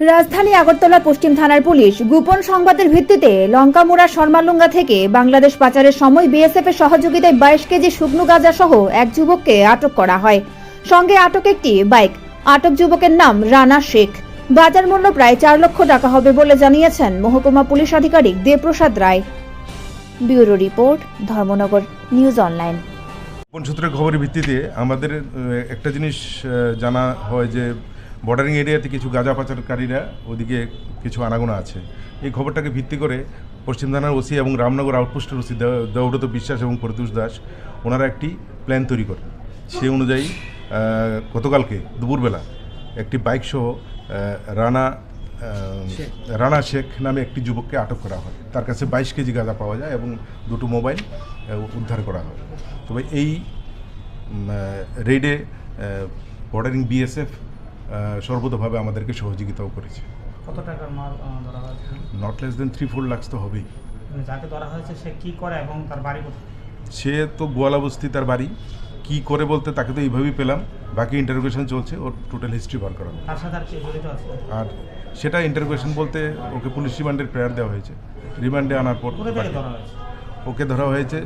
রাজধানী আগরতলা, পশ্চিম থানার পুলিশ গোপন সংবাদের ভিত্তিতে লঙ্কামুড়া, শর্মালুঙ্গা থেকে বাংলাদেশ পাচারের সময় বিএসএফ এর সহযোগিতায় বাইশ কেজি শুকনো গাঁজা সহ এক যুবককে আটক করা হয়। সঙ্গে আটক একটি বাইক। আটক যুবকের নাম রানা শেখ। বাজার মূল্য প্রায় চার লক্ষ টাকা হবে বলে জানিয়েছেন মহকুমা পুলিশ আধিকারিক Debprasad Roy. Bureau report, Dharmanagar, news online. সূত্রের খবরের ভিত্তিতে আমাদের একটা জিনিস জানা হয় যে বর্ডারিং এরিয়াতে কিছু গাঁজা পাচারকারীরা ওদিকে কিছু আনাগোনা আছে। এই খবরটাকে ভিত্তি করে পশ্চিম থানার ওসি এবং রামনগর আউটপোস্টের ওসি দেবব্রত বিশ্বাস এবং প্রত্যুষ দাস ওনারা একটি প্ল্যান তৈরি করেন। সে অনুযায়ী গতকালকে দুপুরবেলা একটি বাইক সহ রানা রানা শেখ নামে একটি যুবককে আটক করা হয়। তার কাছে বাইশ কেজি গাঁজা পাওয়া যায় এবং দুটো মোবাইল উদ্ধার করা হয়। তবে এই রেডে বর্ডারিং বিএসএফ সর্বতভাবে আমাদেরকে সহযোগিতাও করেছে। কত টাকার মাল ধরা হয়েছে? Not less than three four lakhs তো হবেই। মানে যাকে ধরা হয়েছে সে কি করে এবং তার বাড়ি কোথায়? সে তো গোয়ালা বস্তি তার বাড়ি। কি করে বলতে তাকে তো এইভাবেই পেলাম। বাকি ইন্টারোগেশন চলছে ওর টোটাল হিস্ট্রি বার করা তার সাথে আর কি জড়িত আছে? আর সেটা ইন্টারোগেশন বলতে ওকে পুলিশ রিমান্ডের প্রেয়ার দেওয়া হয়েছে। রিমান্ডে আনার পর ওকে ধরা হয়েছে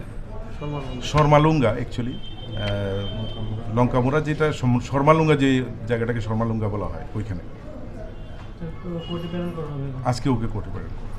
শর্মালুঙ্গা অ্যাকচুয়ালি লঙ্কামোড়া যেটা শর্মালুঙ্গা যে জায়গাটাকে শর্মালুঙ্গা বলা হয় ওইখানে আজকে ওকে কোর্টে প্রেরণ করা।